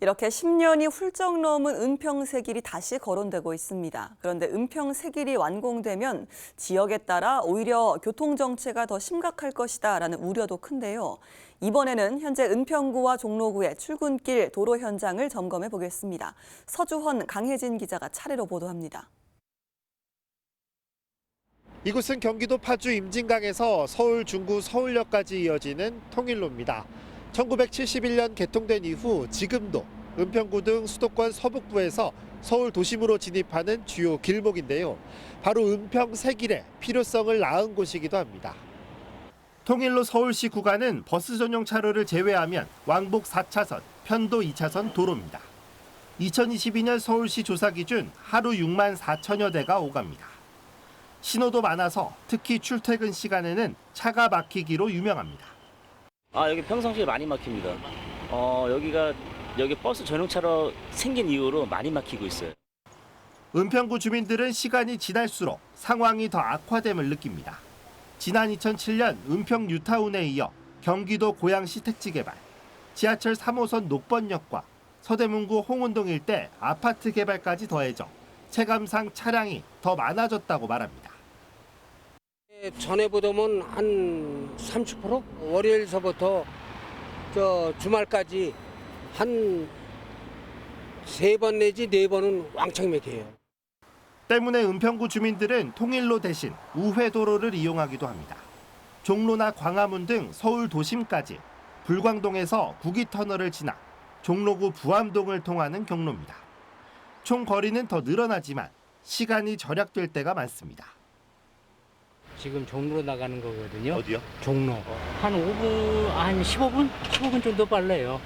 이렇게 10년이 훌쩍 넘은 은평세길이 다시 거론되고 있습니다. 그런데 은평세길이 완공되면 지역에 따라 오히려 교통정체가 더 심각할 것이다 라는 우려도 큰데요. 이번에는 현재 은평구와 종로구의 출근길 도로 현장을 점검해 보겠습니다. 서주헌, 강혜진 기자가 차례로 보도합니다. 이곳은 경기도 파주 임진강에서 서울 중구 서울역까지 이어지는 통일로입니다. 1971년 개통된 이후 지금도 은평구 등 수도권 서북부에서 서울 도심으로 진입하는 주요 길목인데요. 바로 은평 세길의 필요성을 낳은 곳이기도 합니다. 통일로 서울시 구간은 버스 전용 차로를 제외하면 왕복 4차선, 편도 2차선 도로입니다. 2022년 서울시 조사 기준 하루 6만 4천여 대가 오갑니다. 신호도 많아서 특히 출퇴근 시간에는 차가 막히기로 유명합니다. 아 여기 평상시에 많이 막힙니다. 어 여기가 여기 버스 전용차로 생긴 이후로 많이 막히고 있어요. 은평구 주민들은 시간이 지날수록 상황이 더 악화됨을 느낍니다. 지난 2007년 은평 뉴타운에 이어 경기도 고양시 택지 개발, 지하철 3호선 녹번역과 서대문구 홍은동 일대 아파트 개발까지 더해져 체감상 차량이 더 많아졌다고 말합니다. 전에보다는 한30% 월요일서부터 저 주말까지 한 세 번 내지 네 번은 왕창 맥혀요. 때문에 은평구 주민들은 통일로 대신 우회도로를 이용하기도 합니다. 종로나 광화문 등 서울 도심까지 불광동에서 구기터널을 지나 종로구 부암동을 통하는 경로입니다. 총 거리는 더 늘어나지만 시간이 절약될 때가 많습니다. 지금 종로로 나가는 거거든요. 어디요? 종로. 한 5분, 한 15분? 15분 정도 빨라요.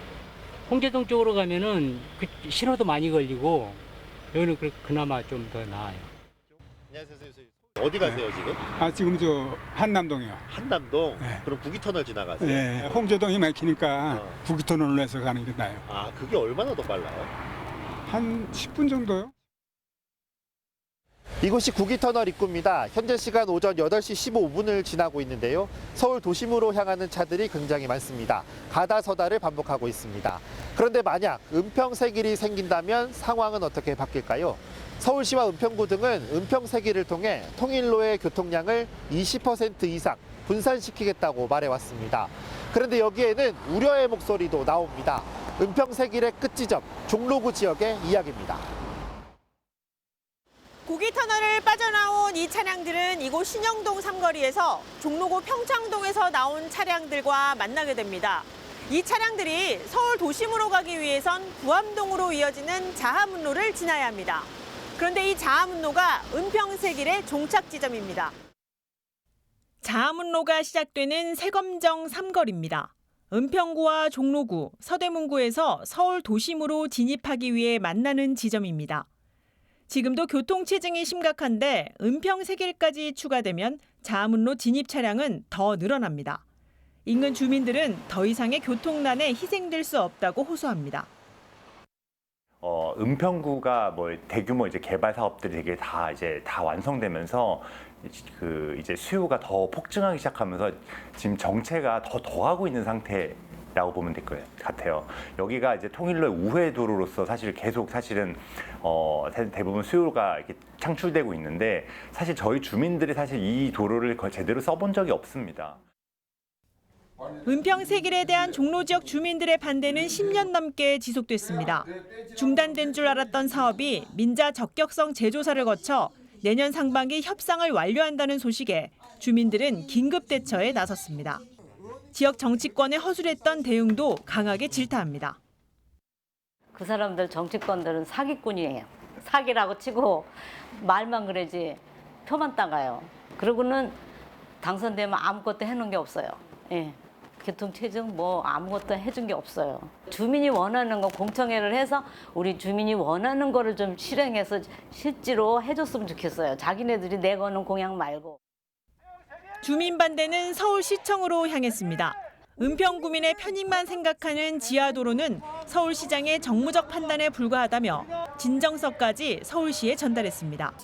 홍제동 쪽으로 가면은 그 신호도 많이 걸리고 여기는 그, 그나마 좀 더 나아요. 안녕하세요. 어디 가세요 지금? 아 지금 저 한남동이요. 한남동. 네. 그럼 구기터널 지나가세요. 예, 홍제동이 막히니까 어. 구기터널로 해서 가는 게 나아요. 아 그게 얼마나 더 빨라요? 한 10분 정도요? 이곳이 구기터널 입구입니다. 현재 시간 오전 8시 15분을 지나고 있는데요. 서울 도심으로 향하는 차들이 굉장히 많습니다. 가다 서다를 반복하고 있습니다. 그런데 만약 은평세길이 생긴다면 상황은 어떻게 바뀔까요? 서울시와 은평구 등은 은평세길을 통해 통일로의 교통량을 20% 이상 분산시키겠다고 말해왔습니다. 그런데 여기에는 우려의 목소리도 나옵니다. 은평세길의 끝지점 종로구 지역의 이야기입니다. 고기 터널을 빠져나온 이 차량들은 이곳 신영동 삼거리에서 종로구 평창동에서 나온 차량들과 만나게 됩니다. 이 차량들이 서울 도심으로 가기 위해선 부암동으로 이어지는 자하문로를 지나야 합니다. 그런데 이 자하문로가 은평세길의 종착 지점입니다. 자하문로가 시작되는 세검정 삼거리입니다. 은평구와 종로구, 서대문구에서 서울 도심으로 진입하기 위해 만나는 지점입니다. 지금도 교통 체증이 심각한데 은평세길까지 추가되면 자문로 진입 차량은 더 늘어납니다. 인근 주민들은 더 이상의 교통난에 희생될 수 없다고 호소합니다. 어, 은평구가 뭐 대규모 이제 개발 사업들이 되게 다 이제 다 완성되면서 그 이제 수요가 더 폭증하기 시작하면서 지금 정체가 더 더하고 있는 상태 라고 보면 될 것 같아요. 여기가 이제 통일로의 우회 도로로서 사실 계속 사실은 어, 대- 대부분 수요가 이렇게 창출되고 있는데 사실 저희 주민들이 사실 이 도로를 제대로 써본 적이 없습니다. 은평세길에 대한 종로 지역 주민들의 반대는 10년 넘게 지속됐습니다. 중단된 줄 알았던 사업이 민자 적격성 재조사를 거쳐 내년 상반기 협상을 완료한다는 소식에 주민들은 긴급 대처에 나섰습니다. 지역 정치권에 허술했던 대응도 강하게 질타합니다. 그 사람들 정치권들은 사기꾼이에요. 사기라고 치고 말만 그러지 표만 따가요. 그러고는 당선되면 아무것도 해놓은 게 없어요. 예. 교통체증 뭐 아무것도 해준 게 없어요. 주민이 원하는 거 공청회를 해서 우리 주민이 원하는 거를 좀 실행해서 실제로 해줬으면 좋겠어요. 자기네들이 내거는 공약 말고. 주민 반대는 서울시청으로 향했습니다. 은평구민의 편익만 생각하는 지하도로는 서울시장의 정무적 판단에 불과하다며 진정서까지 서울시에 전달했습니다.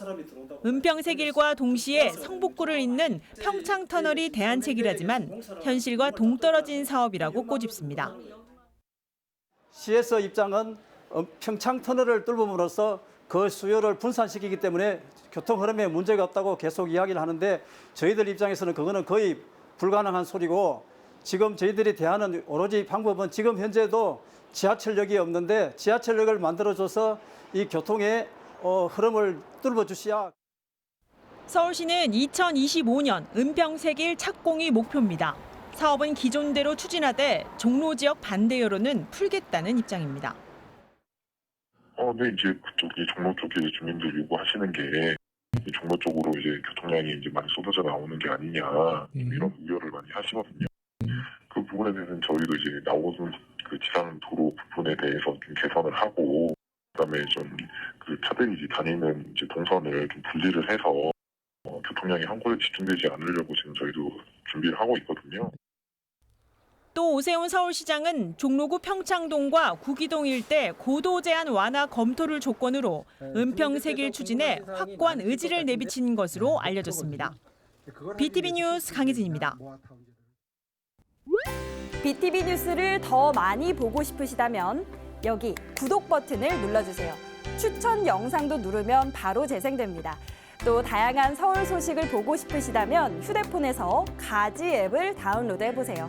은평세길과 동시에 성북구를 잇는 평창터널이 대안책이라지만 현실과 동떨어진 사업이라고 꼬집습니다. CS 입장은 어, 평창 터널을 뚫음으로써 그 수요를 분산시키기 때문에 교통 흐름에 문제가 없다고 계속 이야기를 하는데 저희들 입장에서는 그거는 거의 불가능한 소리고 지금 저희들이 대하는 오로지 방법은 지금 현재도 지하철역이 없는데 지하철역을 만들어줘서 이 교통의 어, 흐름을 뚫어 주시야 서울시는 2025년 은평세길 착공이 목표입니다. 사업은 기존대로 추진하되 종로 지역 반대 여론은 풀겠다는 입장입니다. 어, 네, 이제 그쪽이 종로 쪽에 주민들 요구하시는 게 이 종로 쪽으로 이제 교통량이 이제 많이 쏟아져 나오는 게 아니냐 이런 우려를 많이 하시거든요. 그 부분에 대해서는 저희도 이제 나오는 그 지상 도로 부분에 대해서 좀 개선을 하고 그다음에 좀 그 차들이 이제 다니는 이제 동선을 좀 분리를 해서 어, 교통량이 한 곳에 집중되지 않으려고 지금 저희도 준비를 하고 있거든요. 또 오세훈 서울시장은 종로구 평창동과 구기동 일대 고도 제한 완화 검토를 조건으로 은평 세길 추진에 확고한 의지를 내비친 것으로 알려졌습니다. BTV 뉴스 강혜진입니다. BTV 뉴스를 더 많이 보고 싶으시다면 여기 구독 버튼을 눌러주세요. 추천 영상도 누르면 바로 재생됩니다. 또 다양한 서울 소식을 보고 싶으시다면 휴대폰에서 가지 앱을 다운로드 해보세요.